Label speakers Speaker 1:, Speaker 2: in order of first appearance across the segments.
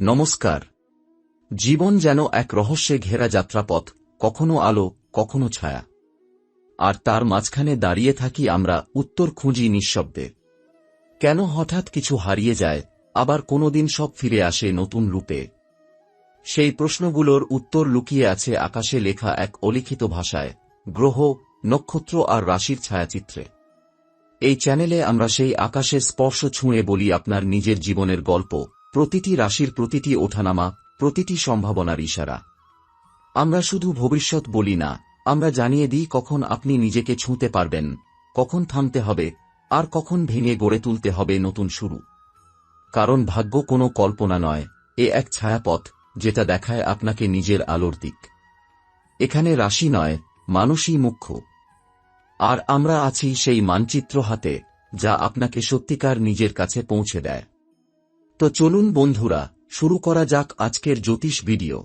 Speaker 1: নমস্কার। জীবন যেন এক রহস্যে ঘেরা যাত্রাপথ, কখনো আলো, কখনো ছায়া। আর তার মাঝখানে দাঁড়িয়ে থাকি আমরা উত্তর খুঁজি নিঃশব্দে। কেন হঠাৎ কিছু হারিয়ে যায়, আবার কোনোদিন সব ফিরে আসে নতুন রূপে? সেই প্রশ্নগুলোর উত্তর লুকিয়ে আছে আকাশে লেখা এক অলিখিত ভাষায়, গ্রহ, নক্ষত্র আর রাশির ছায়াচিত্রে। এই চ্যানেলে আমরা সেই আকাশের স্পর্শ ছুঁয়ে বলি আপনার নিজের জীবনের গল্প প্রতিটি রাশির প্রতিটি ওঠানামা, প্রতিটি সম্ভাবনার ইশারা। আমরা শুধু ভবিষ্যৎ বলি না, আমরা জানিয়ে দিই কখন আপনি নিজেকে ছুঁতে পারবেন, কখন থামতে হবে, আর কখন ভেঙে গড়ে তুলতে হবে নতুন শুরু। কারণ ভাগ্য কোনো কল্পনা নয়, এ এক ছায়াপথ, যেটা দেখায় আপনাকে নিজের আলোর দিক। এখানে রাশি নয়, মানুষই মুখ্য। আর আমরা আছি সেই মানচিত্র হাতে, যা আপনাকে সত্যিকার নিজের কাছে পৌঁছে দেয়। তো চলুন বন্ধুরা, শুরু করা যাক আজকের জ্যোতিষ ভিডিও।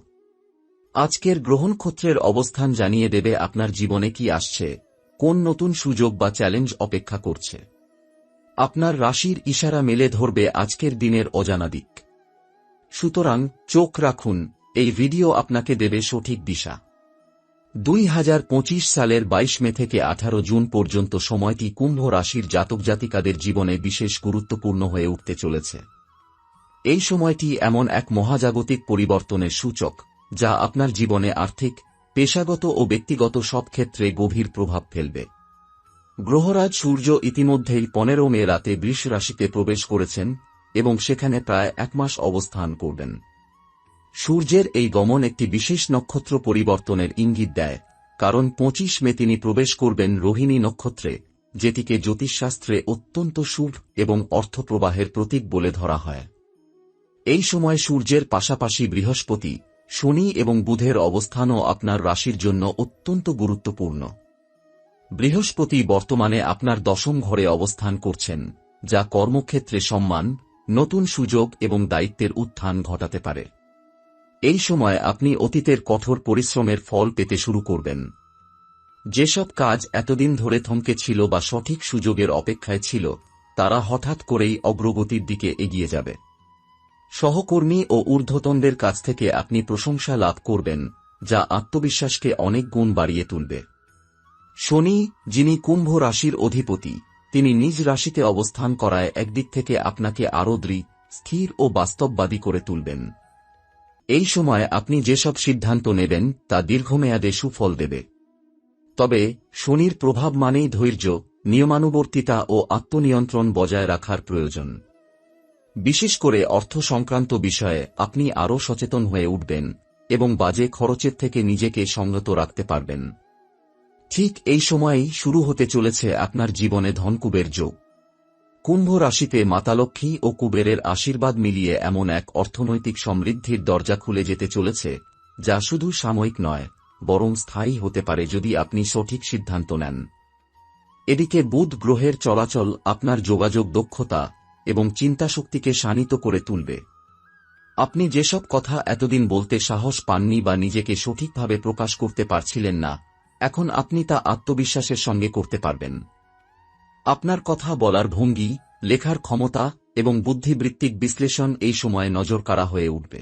Speaker 1: আজকের গ্রহণক্ষত্রের অবস্থান জানিয়ে দেবে আপনার জীবনে কি আসছে, কোন নতুন সুযোগ বা চ্যালেঞ্জ অপেক্ষা করছে। আপনার রাশির ইশারা মেলে ধরবে আজকের দিনের অজানা দিক। সুতরাং চোখ রাখুন, এই ভিডিও আপনাকে দেবে সঠিক দিশা। দুই পঁচিশ সালের বাইশ মে থেকে আঠারো জুন পর্যন্ত সময়টি কুম্ভ রাশির জাতক জাতিকাদের জীবনে বিশেষ গুরুত্বপূর্ণ হয়ে উঠতে চলেছে। এই সময়টি এমন এক মহাজাগতিক পরিবর্তনের সূচক, যা আপনার জীবনে আর্থিক, পেশাগত ও ব্যক্তিগত সব ক্ষেত্রে গভীর প্রভাব ফেলবে। গ্রহরাজ সূর্য ইতিমধ্যেই পনেরো মে রাতে বৃষ রাশিতে প্রবেশ করেছেন এবং সেখানে প্রায় এক মাস অবস্থান করবেন। সূর্যের এই গমন একটি বিশেষ নক্ষত্র পরিবর্তনের ইঙ্গিত দেয়, কারণ পঁচিশ মে তিনি প্রবেশ করবেন রোহিণী নক্ষত্রে, যেটিকে জ্যোতিষশাস্ত্রে অত্যন্ত শুভ এবং অর্থপ্রবাহের প্রতীক বলে ধরা হয়। এই সময় সূর্যের পাশাপাশি বৃহস্পতি, শনি এবং বুধের অবস্থানও আপনার রাশির জন্য অত্যন্ত গুরুত্বপূর্ণ। বৃহস্পতি বর্তমানে আপনার দশম ঘরে অবস্থান করছেন, যা কর্মক্ষেত্রে সম্মান, নতুন সুযোগ এবং দায়িত্বের উত্থান ঘটাতে পারে। এই সময় আপনি অতীতের কঠোর পরিশ্রমের ফল পেতে শুরু করবেন। যেসব কাজ এতদিন ধরে থমকে ছিল বা সঠিক সুযোগের অপেক্ষায় ছিল, তারা হঠাৎ করেই অগ্রগতির দিকে এগিয়ে যাবে। সহকর্মী ও ঊর্ধ্বতনদের কাছ থেকে আপনি প্রশংসা লাভ করবেন, যা আত্মবিশ্বাসকে অনেক গুণ বাড়িয়ে তুলবে। শনি, যিনি কুম্ভ রাশির অধিপতি, তিনি নিজ রাশিতে অবস্থান করায় একদিক থেকে আপনাকে আরও দৃঢ় স্থির ও বাস্তববাদী করে তুলবেন। এই সময় আপনি যেসব সিদ্ধান্ত নেবেন, তা দীর্ঘমেয়াদে সুফল দেবে। তবে, শনির প্রভাব মানেই ধৈর্য, নিয়মানুবর্তিতা ও আত্মনিয়ন্ত্রণ বজায় রাখার প্রয়োজন। বিশেষ করে অর্থ সংক্রান্ত বিষয়ে আপনি আরও সচেতন হয়ে উঠবেন এবং বাজে খরচের থেকে নিজেকে সংযত রাখতে পারবেন। ঠিক এই সময়েই শুরু হতে চলেছে আপনার জীবনে ধনকুবের যোগ। কুম্ভ রাশিতে মাতালক্ষ্মী ও কুবেরের আশীর্বাদ মিলিয়ে এমন এক অর্থনৈতিক সমৃদ্ধির দরজা খুলে যেতে চলেছে, যা শুধু সাময়িক নয়, বরং স্থায়ী হতে পারে যদি আপনি সঠিক সিদ্ধান্ত নেন। এদিকে বুধ গ্রহের চলাচল, আপনার যোগাযোগ দক্ষতা এবং চিন্তাশক্তিকে শানিত করে তুলবে। আপনি যেসব কথা এতদিন বলতে সাহস পাননি বা নিজেকে সঠিকভাবে প্রকাশ করতে পারছিলেন না, এখন আপনি তা আত্মবিশ্বাসের সঙ্গে করতে পারবেন। আপনার কথা বলার ভঙ্গি, লেখার ক্ষমতা এবং বুদ্ধিবৃত্তিক বিশ্লেষণ এই সময়ে নজর কাড়া হয়ে উঠবে।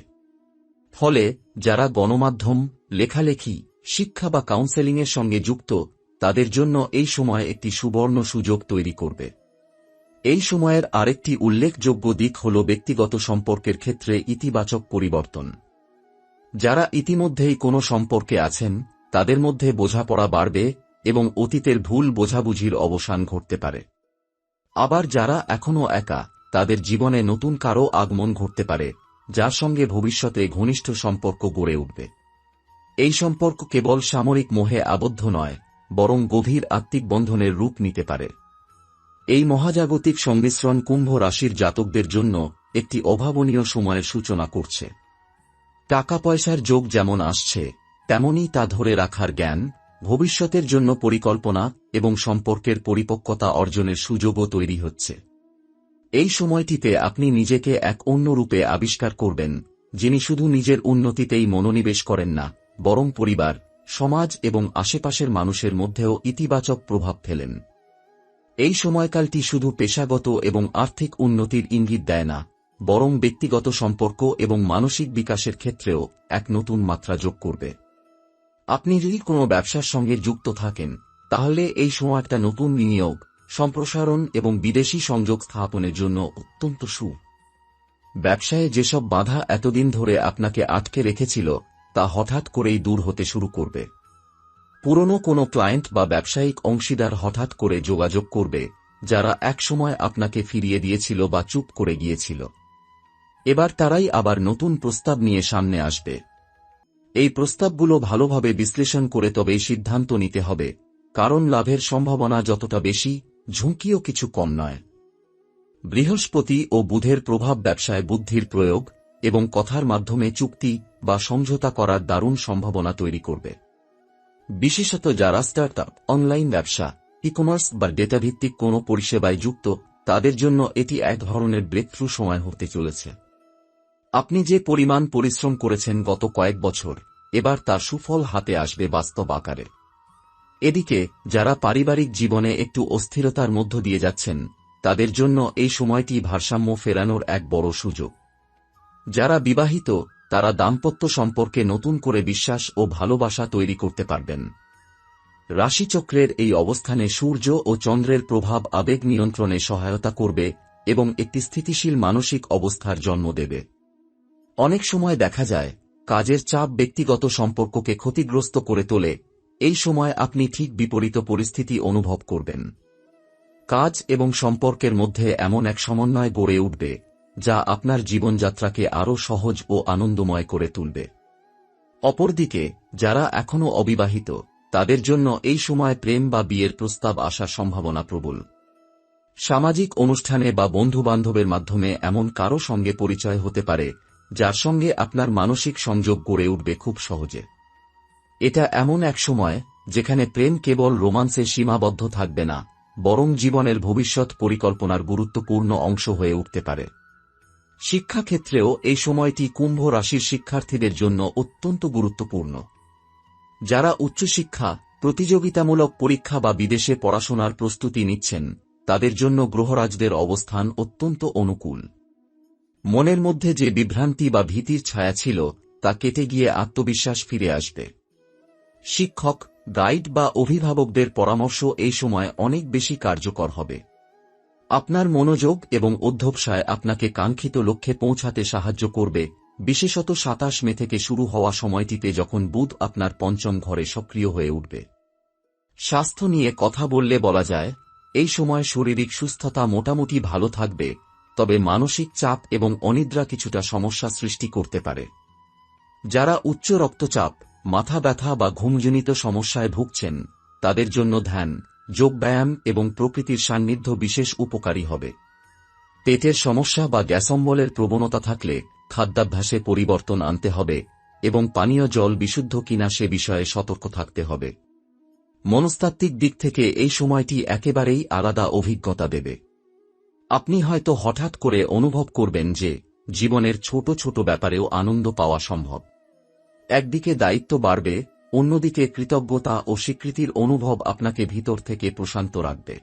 Speaker 1: ফলে যারা গণমাধ্যম, লেখালেখি, শিক্ষা বা কাউন্সেলিংয়ের সঙ্গে যুক্ত, তাদের জন্য এই সময় একটি সুবর্ণ সুযোগ তৈরি করবে। এই সময়ের আরেকটি উল্লেখযোগ্য দিক হল ব্যক্তিগত সম্পর্কের ক্ষেত্রে ইতিবাচক পরিবর্তন। যারা ইতিমধ্যেই কোনো সম্পর্কে আছেন, তাদের মধ্যে বোঝাপড়া বাড়বে এবং অতীতের ভুল বোঝাবুঝির অবসান ঘটতে পারে। আবার যারা এখনও একা, তাদের জীবনে নতুন কারও আগমন ঘটতে পারে, যার সঙ্গে ভবিষ্যতে ঘনিষ্ঠ সম্পর্ক গড়ে উঠবে। এই সম্পর্ক কেবল সামরিক মোহে আবদ্ধ নয়, বরং গভীর আত্মিক বন্ধনের রূপ নিতে পারে। এই মহাজাগতিক সংমিশ্রণ কুম্ভ রাশির জাতকদের জন্য একটি অভাবনীয় সময়ের সূচনা করছে। টাকা পয়সার যোগ যেমন আসছে, তেমনই তা ধরে রাখার জ্ঞান, ভবিষ্যতের জন্য পরিকল্পনা এবং সম্পর্কের পরিপক্কতা অর্জনের সুযোগও তৈরি হচ্ছে। এই সময়টিতে আপনি নিজেকে এক অন্য রূপে আবিষ্কার করবেন, যিনি শুধু নিজের উন্নতিতেই মনোনিবেশ করেন না, বরং পরিবার, সমাজ এবং আশেপাশের মানুষের মধ্যেও ইতিবাচক প্রভাব ফেলেন। এই সময়কালটি শুধু পেশাগত এবং আর্থিক উন্নতির ইঙ্গিত দেয় না, বরং ব্যক্তিগত সম্পর্ক এবং মানসিক বিকাশের ক্ষেত্রেও এক নতুন মাত্রা যোগ করবে। আপনি যদি কোনো ব্যবসার সঙ্গে যুক্ত থাকেন, তাহলে এই সময় একটা নতুন বিনিয়োগ, সম্প্রসারণ এবং বিদেশি সংযোগ স্থাপনের জন্য অত্যন্ত সু। ব্যবসায়ে যেসব বাধা এতদিন ধরে আপনাকে আটকে রেখেছিল, তা হঠাৎ করেই দূর হতে শুরু করবে। পুরনো কোনো ক্লায়েন্ট বা ব্যবসায়িক অংশীদার হঠাৎ করে যোগাযোগ করবে, যারা একসময় আপনাকে ফিরিয়ে দিয়েছিল বা চুপ করে গিয়েছিল। এবার তারাই আবার নতুন প্রস্তাব নিয়ে সামনে আসবে। এই প্রস্তাবগুলো ভালোভাবে বিশ্লেষণ করে তবেই সিদ্ধান্ত নিতে হবে, কারণ লাভের সম্ভাবনা যতটা বেশি, ঝুঁকিও কিছু কম নয়। বৃহস্পতি ও বুধের প্রভাব ব্যবসায় বুদ্ধির প্রয়োগ এবং কথার মাধ্যমে চুক্তি বা সমঝোতা করার দারুণ সম্ভাবনা তৈরি করবে। বিশেষত যারা স্টার্টআপ অনলাইন ব্যবসা ই কমার্স বা ডেটাভিত্তিক কোনো পরিষেবায় যুক্ত, তাদের জন্য এটি এক ধরনের ব্রেকথ্রু সময় হতে চলেছে। আপনি যে পরিমাণ পরিশ্রম করেছেন গত কয়েক বছর, এবার তার সুফল হাতে আসবে বাস্তব আকারে। এদিকে, যারা পারিবারিক জীবনে একটু অস্থিরতার মধ্য দিয়ে যাচ্ছেন, তাদের জন্য এই সময়টি ভারসাম্য ফেরানোর এক বড় সুযোগ। যারা বিবাহিত তারা দাম্পত্য সম্পর্কে নতুন করে বিশ্বাস ও ভালোবাসা তৈরি করতে পারবেন। রাশিচক্রের এই অবস্থানে সূর্য ও চন্দ্রের প্রভাব আবেগ নিয়ন্ত্রণে সহায়তা করবে এবং একটি স্থিতিশীল মানসিক অবস্থার জন্ম দেবে। অনেক সময় দেখা যায়, কাজের চাপ ব্যক্তিগত সম্পর্ককে ক্ষতিগ্রস্ত করে তোলে। এই সময় আপনি ঠিক বিপরীত পরিস্থিতি অনুভব করবেন। কাজ এবং সম্পর্কের মধ্যে এমন এক সমন্বয় গড়ে উঠবে। যা আপনার জীবনযাত্রাকে আরও সহজ ও আনন্দময় করে তুলবে। অপরদিকে, যারা এখনও অবিবাহিত, তাদের জন্য এই সময় প্রেম বা বিয়ের প্রস্তাব আসার সম্ভাবনা প্রবল। সামাজিক অনুষ্ঠানে বা বন্ধুবান্ধবের মাধ্যমে এমন কারও সঙ্গে পরিচয় হতে পারে, যার সঙ্গে আপনার মানসিক সংযোগ গড়ে উঠবে খুব সহজে। এটা এমন এক সময়, যেখানে প্রেম কেবল রোমান্সে সীমাবদ্ধ থাকবে না, বরং জীবনের ভবিষ্যৎ পরিকল্পনার গুরুত্বপূর্ণ অংশ হয়ে উঠতে পারে। শিক্ষাক্ষেত্রেও এই সময়টি কুম্ভ রাশির শিক্ষার্থীদের জন্য অত্যন্ত গুরুত্বপূর্ণ। যারা উচ্চশিক্ষা, প্রতিযোগিতামূলক পরীক্ষা বা বিদেশে পড়াশোনার প্রস্তুতি নিচ্ছেন, তাদের জন্য গ্রহরাজদের অবস্থান অত্যন্ত অনুকূল। মনের মধ্যে যে বিভ্রান্তি বা ভীতির ছায়া ছিল, তা কেটে গিয়ে আত্মবিশ্বাস ফিরে আসবে। শিক্ষক, গাইড বা অভিভাবকদের পরামর্শ এই সময় অনেক বেশি কার্যকর হবে। আপনার মনোযোগ এবং অধ্যবসায় আপনাকে কাঙ্ক্ষিত লক্ষ্যে পৌঁছাতে সাহায্য করবে। বিশেষত সাতাশ মে থেকে শুরু হওয়া সময়টিতে যখন বুধ আপনার পঞ্চম ঘরে সক্রিয় হয়ে উঠবে। স্বাস্থ্য নিয়ে কথা বললে বলা যায়, এই সময় শারীরিক সুস্থতা মোটামুটি ভালো থাকবে, তবে মানসিক চাপ এবং অনিদ্রা কিছুটা সমস্যা সৃষ্টি করতে পারে। যারা উচ্চ রক্তচাপ, মাথা ব্যথা বা ঘুমজনিত সমস্যায় ভুগছেন, তাদের জন্য ধ্যান যোগব্যায়াম এবং প্রকৃতির সান্নিধ্য বিশেষ উপকারী হবে। পেটের সমস্যা বা গ্যাসম্বলের প্রবণতা থাকলে খাদ্যাভ্যাসে পরিবর্তন আনতে হবে এবং পানীয় জল বিশুদ্ধ কিনা সে বিষয়ে সতর্ক থাকতে হবে। মনস্তাত্ত্বিক দিক থেকে এই সময়টি একেবারেই আলাদা অভিজ্ঞতা দেবে। আপনি হয়তো হঠাৎ করে অনুভব করবেন যে জীবনের ছোট ছোট ব্যাপারেও আনন্দ পাওয়া সম্ভব। একদিকে দায়িত্ব বাড়বে অন্যদিকে কৃতজ্ঞতা ও স্বীকৃতির অনুভব আপনাকে ভিতর থেকে প্রশান্ত রাখবে।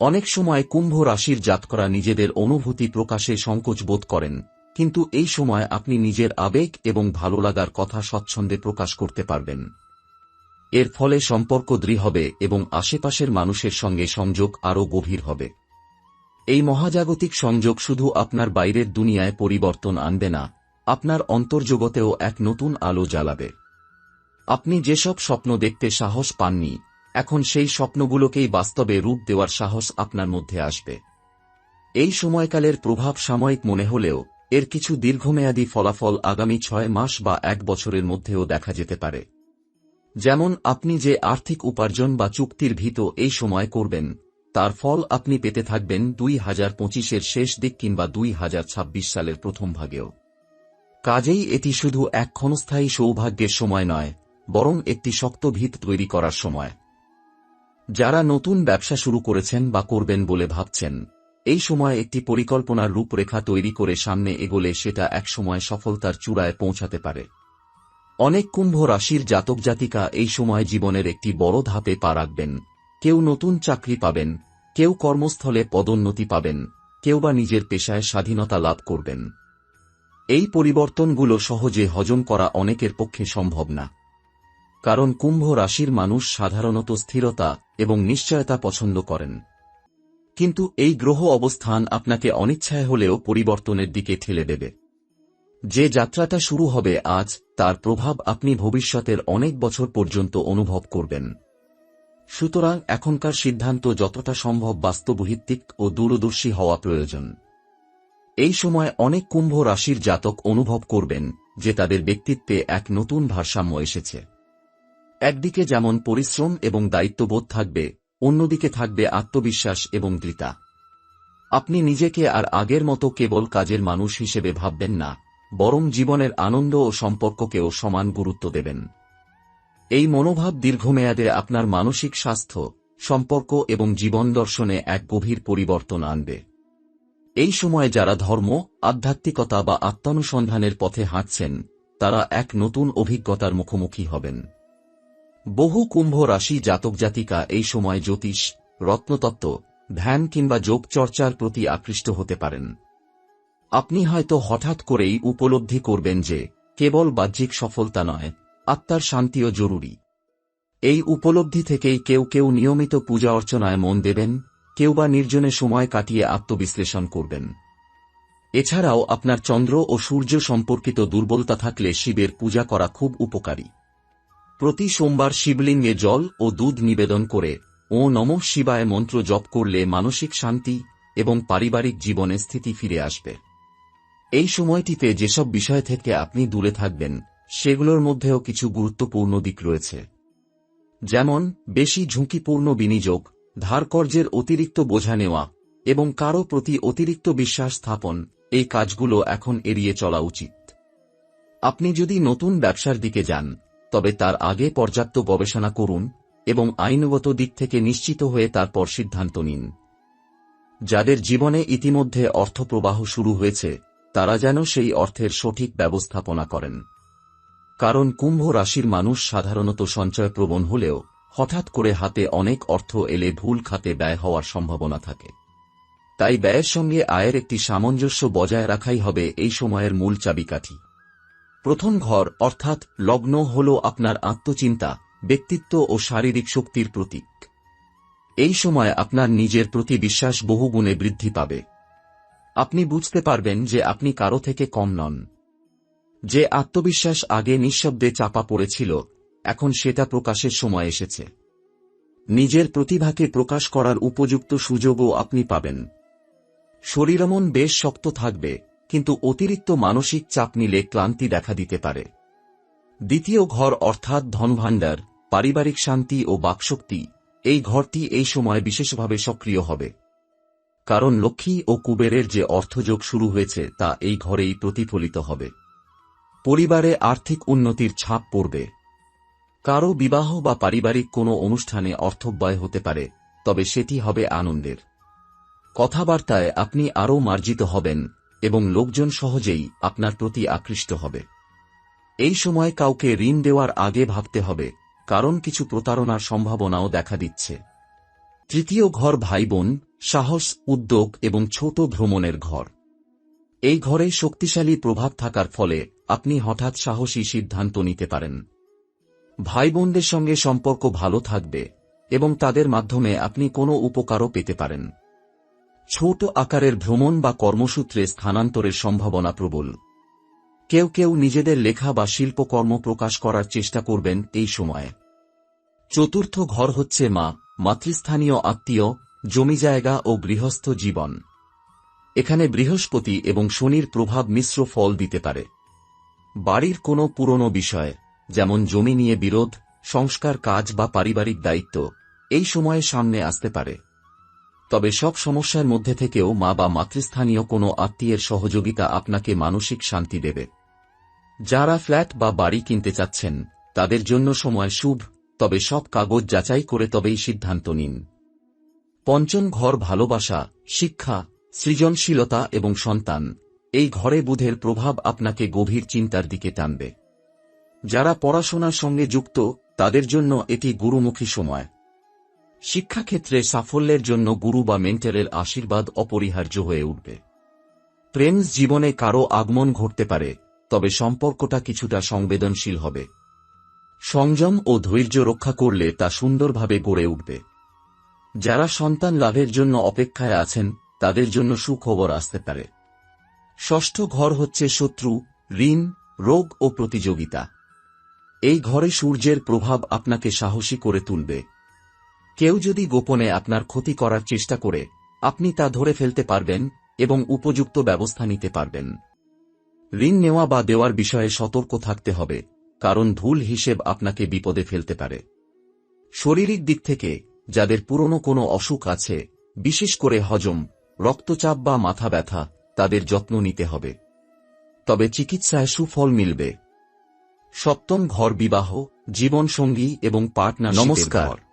Speaker 1: অনেক সময় কুম্ভ রাশির জাতকরা নিজেদের অনুভূতি প্রকাশে সংকোচ বোধ করেন, কিন্তু এই সময় আপনি নিজের আবেগ এবং ভালো লাগার কথা স্বচ্ছন্দে প্রকাশ করতে পারবেন। এর ফলে সম্পর্ক দৃঢ় হবে এবং আশেপাশের মানুষের সঙ্গে সংযোগ আরও গভীর হবে। এই মহাজাগতিক সংযোগ শুধু আপনার বাইরের দুনিয়ায় পরিবর্তন আনবে না, আপনার অন্তর্জগতেও এক নতুন আলো জ্বালাবে। আপনি যেসব স্বপ্ন দেখতে সাহস পাননি, এখন সেই স্বপ্নগুলোকেই বাস্তবে রূপ দেওয়ার সাহস আপনার মধ্যে আসবে। এই সময়কালের প্রভাব সাময়িক মনে হলেও, এর কিছু দীর্ঘমেয়াদী ফলাফল আগামী ছয় মাস বা এক বছরের মধ্যেও দেখা যেতে পারে। যেমন আপনি যে আর্থিক উপার্জন বা চুক্তির ভীত এই সময় করবেন, তার ফল আপনি পেতে থাকবেন দুই হাজার পঁচিশের শেষ দিক কিংবা দুই হাজার ছাব্বিশ সালের প্রথম ভাগেও। কাজেই এটি শুধু এক ক্ষণস্থায়ী সৌভাগ্যের সময় নয় বরং একটি শক্ত ভিত তৈরি করার সময়। যারা নতুন ব্যবসা শুরু করেছেন বা করবেন বলে ভাবছেন, এই সময় একটি পরিকল্পনার রূপরেখা তৈরি করে সামনে এগোলে সেটা একসময় সফলতার চূড়ায় পৌঁছাতে পারে। অনেক কুম্ভ রাশির জাতক জাতিকা এই সময় জীবনের একটি বড় ধাপে পা রাখবেন। কেউ নতুন চাকরি পাবেন, কেউ কর্মস্থলে পদোন্নতি পাবেন, কেউ বা নিজের পেশায় স্বাধীনতা লাভ করবেন। এই পরিবর্তনগুলো সহজে হজম করা অনেকের পক্ষে সম্ভব না। কারণ কুম্ভ রাশির মানুষ সাধারণত স্থিরতা এবং নিশ্চয়তা পছন্দ করেন। কিন্তু এই গ্রহ অবস্থান আপনাকে অনিচ্ছায় হলেও পরিবর্তনের দিকে ঠেলে দেবে। যে যাত্রাটা শুরু হবে আজ, তার প্রভাব আপনি ভবিষ্যতের অনেক বছর পর্যন্ত অনুভব করবেন। সুতরাং এখনকার সিদ্ধান্ত যতটা সম্ভব বাস্তবভিত্তিক ও দূরদর্শী হওয়া প্রয়োজন। এই সময় অনেক কুম্ভ রাশির জাতক অনুভব করবেন যে তাদের ব্যক্তিত্বে এক নতুন ভারসাম্য এসেছে। একদিকে যেমন পরিশ্রম এবং দায়িত্ববোধ থাকবে, অন্যদিকে থাকবে আত্মবিশ্বাস এবং দৃতা আপনি নিজেকে আর আগের মতো কেবল কাজের মানুষ হিসেবে ভাববেন না, বরং জীবনের আনন্দ ও সম্পর্ককেও সমান গুরুত্ব দেবেন। এই মনোভাব দীর্ঘমেয়াদে আপনার মানসিক স্বাস্থ্য, সম্পর্ক এবং জীবন দর্শনে এক গভীর পরিবর্তন আনবে। এই সময়ে যারা ধর্ম, আধ্যাত্মিকতা বা আত্মানুসন্ধানের পথে হাঁটছেন, তারা এক নতুন অভিজ্ঞতার মুখোমুখি হবেন। বহু কুম্ভ রাশি জাতক জাতিকা এই সময় জ্যোতিষ, রত্নতত্ত্ব, ধ্যান কিংবা যোগ চর্চার প্রতি আকৃষ্ট হতে পারেন। আপনি হয়তো হঠাৎ করেই উপলব্ধি করবেন যে, কেবল বাহ্যিক সফলতা নয়, আত্মার শান্তিও জরুরি। এই উপলব্ধি থেকেই কেউ কেউ নিয়মিত পূজা অর্চনায় মন দেবেন, কেউ বা নির্জনে সময় কাটিয়ে আত্মবিশ্লেষণ করবেন। এছাড়াও আপনার চন্দ্র ও সূর্য সম্পর্কিত দুর্বলতা থাকলে শিবের পূজা করা খুব উপকারী। প্রতি সোমবার শিবলিঙ্গে জল ও দুধ নিবেদন করে, ও নম শিবায় মন্ত্র জপ করলে মানসিক শান্তি এবং পারিবারিক জীবনে স্থিতি ফিরে আসবে। এই সময়টিতে যেসব বিষয় থেকে আপনি দূরে থাকবেন, সেগুলোর মধ্যেও কিছু গুরুত্বপূর্ণ দিক রয়েছে। যেমন, বেশি ঝুঁকিপূর্ণ বিনিয়োগ, ধারকর্যের অতিরিক্ত বোঝা নেওয়া এবং কারও প্রতি অতিরিক্ত বিশ্বাস স্থাপন, এই কাজগুলো এখন এড়িয়ে চলা উচিত। আপনি যদি নতুন ব্যবসার দিকে যান তবে তার আগে পর্যাপ্ত গবেষণা করুন এবং আইনগত দিক থেকে নিশ্চিত হয়ে তারপর সিদ্ধান্ত নিন। যাদের জীবনে ইতিমধ্যে অর্থপ্রবাহ শুরু হয়েছে, তারা যেন সেই অর্থের সঠিক ব্যবস্থাপনা করেন। কারণ কুম্ভ রাশির মানুষ সাধারণত সঞ্চয় প্রবণ হলেও হঠাৎ করে হাতে অনেক অর্থ এলে ভুল খাতে ব্যয় হওয়ার সম্ভাবনা থাকে। তাই ব্যয়ের সঙ্গে আয়ের একটি সামঞ্জস্য বজায় রাখাই হবে এই সময়ের মূল চাবিকাঠি। প্রথম ঘর অর্থাৎ লগ্ন হল আপনার আত্মচিন্তা, ব্যক্তিত্ব ও শারীরিক শক্তির প্রতীক। এই সময় আপনার নিজের প্রতি বিশ্বাস বহুগুণে বৃদ্ধি পাবে। আপনি বুঝতে পারবেন যে আপনি কারও থেকে কম নন। যে আত্মবিশ্বাস আগে নিঃশব্দে চাপা পড়েছিল, এখন সেটা প্রকাশের সময় এসেছে। নিজের প্রতিভাকে প্রকাশ করার উপযুক্ত সুযোগও আপনি পাবেন। শরীরমন বেশ শক্ত থাকবে কিন্তু অতিরিক্ত মানসিক চাপ নিলে ক্লান্তি দেখা দিতে পারে। দ্বিতীয় ঘর অর্থাৎ ধনভাণ্ডার, পারিবারিক শান্তি ও বাকশক্তি, এই ঘরটি এই সময় বিশেষভাবে সক্রিয় হবে। কারণ লক্ষ্মী ও কুবেরের যে অর্থযোগ শুরু হয়েছে তা এই ঘরেই প্রতিফলিত হবে। পরিবারে আর্থিক উন্নতির ছাপ পড়বে। কারও বিবাহ বা পারিবারিক কোনো অনুষ্ঠানে অর্থব্যয় হতে পারে, তবে সেটি হবে আনন্দের। কথাবার্তায় আপনি আরও মার্জিত হবেন এবং লোকজন সহজেই আপনার প্রতি আকৃষ্ট হবে। এই সময় কাউকে ঋণ দেওয়ার আগে ভাবতে হবে, কারণ কিছু প্রতারণার সম্ভাবনাও দেখা দিচ্ছে। তৃতীয় ঘর ভাই বোন সাহস, উদ্যোগ এবং ছোট ভ্রমণের ঘর। এই ঘরে শক্তিশালী প্রভাব থাকার ফলে আপনি হঠাৎ সাহসী সিদ্ধান্ত নিতে পারেন। ভাই বোনদের সঙ্গে সম্পর্ক ভালো থাকবে এবং তাদের মাধ্যমে আপনি কোনো উপকারও পেতে পারেন। ছোট আকারের ভ্রমণ বা কর্মসূত্রে স্থানান্তরের সম্ভাবনা প্রবল। কেউ কেউ নিজেদের লেখা বা শিল্পকর্ম প্রকাশ করার চেষ্টা করবেন এই সময়ে। চতুর্থ ঘর হচ্ছে মা, মাতৃস্থানীয় আত্মীয়, জমি জায়গা ও গৃহস্থ জীবন। এখানে বৃহস্পতি এবং শনির প্রভাব মিশ্র ফল দিতে পারে। বাড়ির কোনো পুরনো বিষয়, যেমন জমি নিয়ে বিরোধ, সংস্কার কাজ বা পারিবারিক দায়িত্ব, এই সময়ে সামনে আসতে পারে। তবে সব সমস্যার মধ্যে থেকেও মা বা মাতৃস্থানীয় কোনো আত্মীয়ের সহযোগিতা আপনাকে মানসিক শান্তি দেবে। যারা ফ্ল্যাট বা বাড়ি কিনতে চাচ্ছেন, তাদের জন্য সময় শুভ, তবে সব কাগজ যাচাই করে তবেই সিদ্ধান্ত নিন। পঞ্চম ঘর ভালোবাসা, শিক্ষা, সৃজনশীলতা এবং সন্তান। এই ঘরে বুধের প্রভাব আপনাকে গভীর চিন্তার দিকে টানবে। যারা পড়াশোনার সঙ্গে যুক্ত, তাদের জন্য এটি গুরুমুখী সময়। শিক্ষাক্ষেত্রে সাফল্যের জন্য গুরু বা মেন্টারের আশীর্বাদ অপরিহার্য হয়ে উঠবে। প্রেম জীবনে কারও আগমন ঘটতে পারে, তবে সম্পর্কটা কিছুটা সংবেদনশীল হবে। সংযম ও ধৈর্য রক্ষা করলে তা সুন্দরভাবে গড়ে উঠবে। যারা সন্তান লাভের জন্য অপেক্ষায় আছেন, তাদের জন্য সুখবর আসতে পারে। ষষ্ঠ ঘর হচ্ছে শত্রু, ঋণ, রোগ ও প্রতিযোগিতা। এই ঘরে সূর্যের প্রভাব আপনাকে সাহসী করে তুলবে। কেউ যদি গোপনে আপনার ক্ষতি করার চেষ্টা করে আপনি তা ধরে ফেলতে পারবেন এবং উপযুক্ত ব্যবস্থা নিতে পারবেন। ঋণ নেওয়া বা দেওয়ার বিষয়ে সতর্ক থাকতে হবে কারণ ভুল হিসেব আপনাকে বিপদে ফেলতে পারে। শারীরিক দিক থেকে যাদের পুরনো কোনো অসুখ আছে বিশেষ করে হজম রক্তচাপ বা মাথা ব্যথা তাদের যত্ন নিতে হবে। তবে চিকিৎসায় সুফল মিলবে। সপ্তম ঘর বিবাহ জীবনসঙ্গী এবং পার্টনার
Speaker 2: নমস্কার।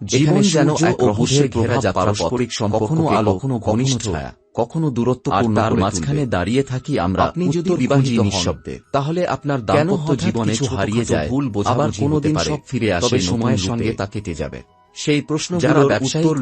Speaker 1: জীবন যেন এক
Speaker 2: ও
Speaker 1: রহস্যের ঘেরা যাত্রা
Speaker 2: পারস্পরিক
Speaker 1: কখনো আলো
Speaker 2: কখনো ঘনিষ্ঠ,
Speaker 1: ছায়া কখনো দূরত্ব তার মাঝখানে দাঁড়িয়ে থাকি আমরা
Speaker 2: আপনি যদি বিবাহিত
Speaker 1: নিঃশব্দে তাহলে আপনার দাম্পত্য জীবনে
Speaker 2: হারিয়ে যায়,
Speaker 1: ভুল
Speaker 2: আবার কোনোদিন সব ফিরে আসে
Speaker 1: তবে
Speaker 2: নতুন
Speaker 1: সময়ের সঙ্গে তা কেটে যাবে। সেই প্রশ্নগুলোর
Speaker 2: যারা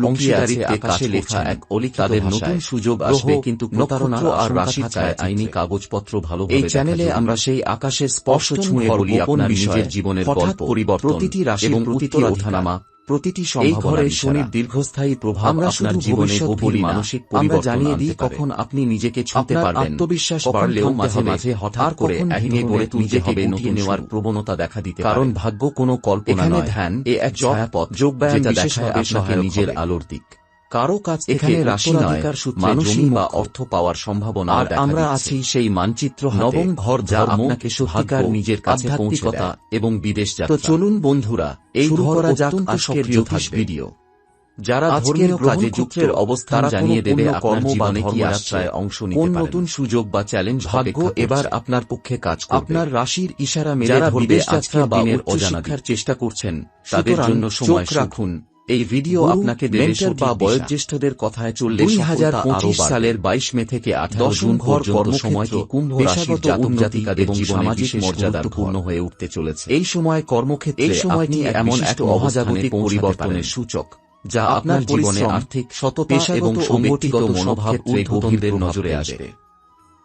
Speaker 2: লুকিয়ে
Speaker 1: অংশীদারিত্বে
Speaker 2: আকাশে
Speaker 1: আকাশে
Speaker 2: লেখা এক
Speaker 1: অলিখিত
Speaker 2: তাদের
Speaker 1: নতুন সুযোগ আসবে কিন্তু প্রতারণা আর রাশি ছায় আইনি কাগজপত্র ভালো
Speaker 2: এই চ্যানেলে
Speaker 1: আমরা সেই আকাশের স্পর্শ ছুঁয়ে বলি আপনার নিজের জীবনের গল্প।
Speaker 2: পরিবর্তন
Speaker 1: প্রতিটি রাশি
Speaker 2: এবং
Speaker 1: এবং প্রতিটি ওঠানামা প্রতিটি সম্ভাবনা
Speaker 2: শনির
Speaker 1: দীর্ঘস্থায়ী প্রভাব
Speaker 2: আমরা
Speaker 1: আপনার
Speaker 2: শুধু
Speaker 1: জীবনে
Speaker 2: বলি
Speaker 1: মানসিক
Speaker 2: আমরা জানিয়ে দিই কখন
Speaker 1: আপনি নিজেকে ছুঁতে পারবেন
Speaker 2: আত্মবিশ্বাস বাড়লেও মাঝে মাঝে হঠাৎ করে পড়ে
Speaker 1: পড়ে তুলতে হবে নতুন
Speaker 2: নেওয়ার
Speaker 1: প্রবণতা দেখা দিতে
Speaker 2: কারণ ভাগ্য কোনো কল্পনা নয়।
Speaker 1: ধ্যান এ এক
Speaker 2: জয়াপথ
Speaker 1: যোগ
Speaker 2: ব্যায়াম
Speaker 1: দেখায় আপনাকে নিজের আলোর দিক। কারও কাছ থেকে
Speaker 2: এখানে রাশি নয়,
Speaker 1: সূত্রে
Speaker 2: মানুষই
Speaker 1: জমি বা অর্থ পাওয়ার সম্ভাবনা
Speaker 2: আর আমরা আছি
Speaker 1: সেই মানচিত্র
Speaker 2: নবম ঘর
Speaker 1: যা আপনাকে সত্যিকার নিজের কাছে পৌঁছে
Speaker 2: আধ্যাত্মিকতা
Speaker 1: এবং বিদেশ
Speaker 2: তো
Speaker 1: যাত্রা।
Speaker 2: চলুন
Speaker 1: বন্ধুরা এই
Speaker 2: করা যাক আজকের জ্যোতিষ। ভিডিও।
Speaker 1: যারা
Speaker 2: আজকের
Speaker 1: কাজে যুক্ত
Speaker 2: গ্রহক্ষেত্রের
Speaker 1: অবস্থান জানিয়ে দেবে
Speaker 2: কর্ম বা
Speaker 1: জীবনে কি
Speaker 2: ধর্মযাত্রায়
Speaker 1: আশ্রয় অংশ নিতে
Speaker 2: নতুন
Speaker 1: সুযোগ বা চ্যালেঞ্জ
Speaker 2: ভাগ্য এবার আপনার পক্ষে কাজ করবে।
Speaker 1: আপনার রাশির ইশারা মেরে ধরবে
Speaker 2: বিদেশ যাত্রা
Speaker 1: আজকের
Speaker 2: বা
Speaker 1: দিনের অজানা চেষ্টা করছেন তাদের জন্য সময় রাখুন। এই ভিডিও আপনাকে
Speaker 2: মেন্টর
Speaker 1: বা বয়োজ্যেষ্ঠদের কথায় চললে
Speaker 2: দুই হাজার পঁচিশ সালের
Speaker 1: বাইশ মে থেকে আঠারো জুন
Speaker 2: ঘর
Speaker 1: সময়টি কুম্ভ রাশির জাতক জাতিকাদের
Speaker 2: সামাজিক মর্যাদার
Speaker 1: হয়ে উঠতে চলেছে।
Speaker 2: এই সময় কর্মক্ষেত্রে
Speaker 1: এই সময়টি এমন এক মহাজাগতিক পরিবর্তনের সূচক যা
Speaker 2: আপনার
Speaker 1: জীবনে আর্থিক সততা এবং সংগঠিত মনোভাব ঊর্ধ্বতনদের নজরে আসবে।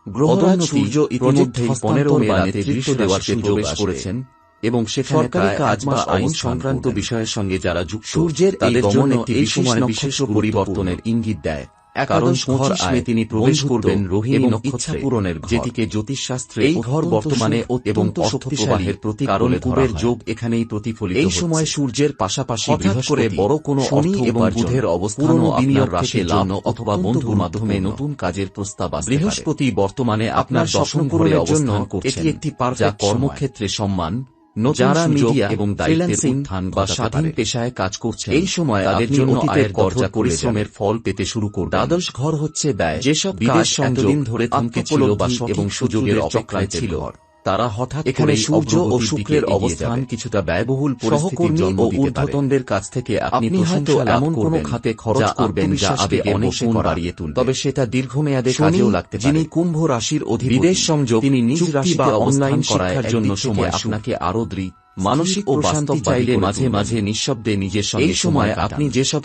Speaker 1: গ্রহরাজ সূর্য ইতিমধ্যেই পনেরো মে রাতে দৃশ্য
Speaker 2: দেওয়ার
Speaker 1: প্রবেশ করেছেন এবং সেখানে প্রায়
Speaker 2: কাজ বা আইন সংক্রান্ত
Speaker 1: বিষয়ের সঙ্গে যারা যুক্ত
Speaker 2: সূর্যের এই
Speaker 1: তাদের জন্য এই সময় বিশেষ পরিবর্তনের ইঙ্গিত দেয়। কারণ মে
Speaker 2: আয়,
Speaker 1: তিনি প্রবেশ করবেন রোহিণী
Speaker 2: এবং ইচ্ছা পূরণের
Speaker 1: যেটিকে জ্যোতিষশাস্ত্রে
Speaker 2: এই ঘর বর্তমানে এবং প্রবাহের প্রতীক
Speaker 1: কারণ কুবের যোগ এখানেই প্রতিফলিত
Speaker 2: এই সময়
Speaker 1: সূর্যের পাশাপাশি
Speaker 2: করে বড় কোনো
Speaker 1: শনি এবং বুধের অবস্থানও আপনার রাশি লাভ অথবা বন্ধুর মাধ্যমে নতুন কাজের প্রস্তাব আসতে
Speaker 2: বৃহস্পতি
Speaker 1: বর্তমানে আপনার দশম ঘরে অবস্থান করছেন
Speaker 2: এটি একটি
Speaker 1: পার
Speaker 2: যা
Speaker 1: কর্মক্ষেত্রে সম্মান যারা মিডিয়া
Speaker 2: এবং উত্থান
Speaker 1: বা স্বাধীন পেশায় কাজ করছে
Speaker 2: এই সময়
Speaker 1: তাদের জন্য আয়ের দরজা পরিশ্রমের ফল পেতে শুরু করবে
Speaker 2: দ্বাদশ ঘর হচ্ছে ব্যয়।
Speaker 1: যেসব
Speaker 2: বিদেশ
Speaker 1: কাজ
Speaker 2: সংযোগ,
Speaker 1: ধরে থামকে ছিল বা
Speaker 2: এবং
Speaker 1: সুযোগের অপেক্ষায় ছিল। তারা হঠাৎ
Speaker 2: এখানে সূর্য ও শুক্রের অবস্থান কিছুটা ব্যয়বহুল
Speaker 1: সহকর্মী
Speaker 2: পরিস্থিতির
Speaker 1: ও ঊর্ধ্বতনদের কাছ থেকে আপনি
Speaker 2: হয়তো এমন কোনো খাতে খরচ করবেন যা আবেগে
Speaker 1: অনেক গুণ বাড়িয়ে তুলবে।
Speaker 2: তবে সেটা দীর্ঘমেয়াদে কাজেও লাগতে পারে।
Speaker 1: যিনি কুম্ভ রাশির অধিপতি
Speaker 2: বিদেশ সংযোগ,
Speaker 1: তিনি নিজ রাশি
Speaker 2: বা অনলাইন শিক্ষার
Speaker 1: জন্য সময়। আপনাকে আরও দৃঢ়
Speaker 2: মানসিক
Speaker 1: ও বাস্তববাদী
Speaker 2: চাইলে মাঝে মাঝে নিঃশব্দে নিজের সঙ্গে
Speaker 1: সময় আপনি যেসব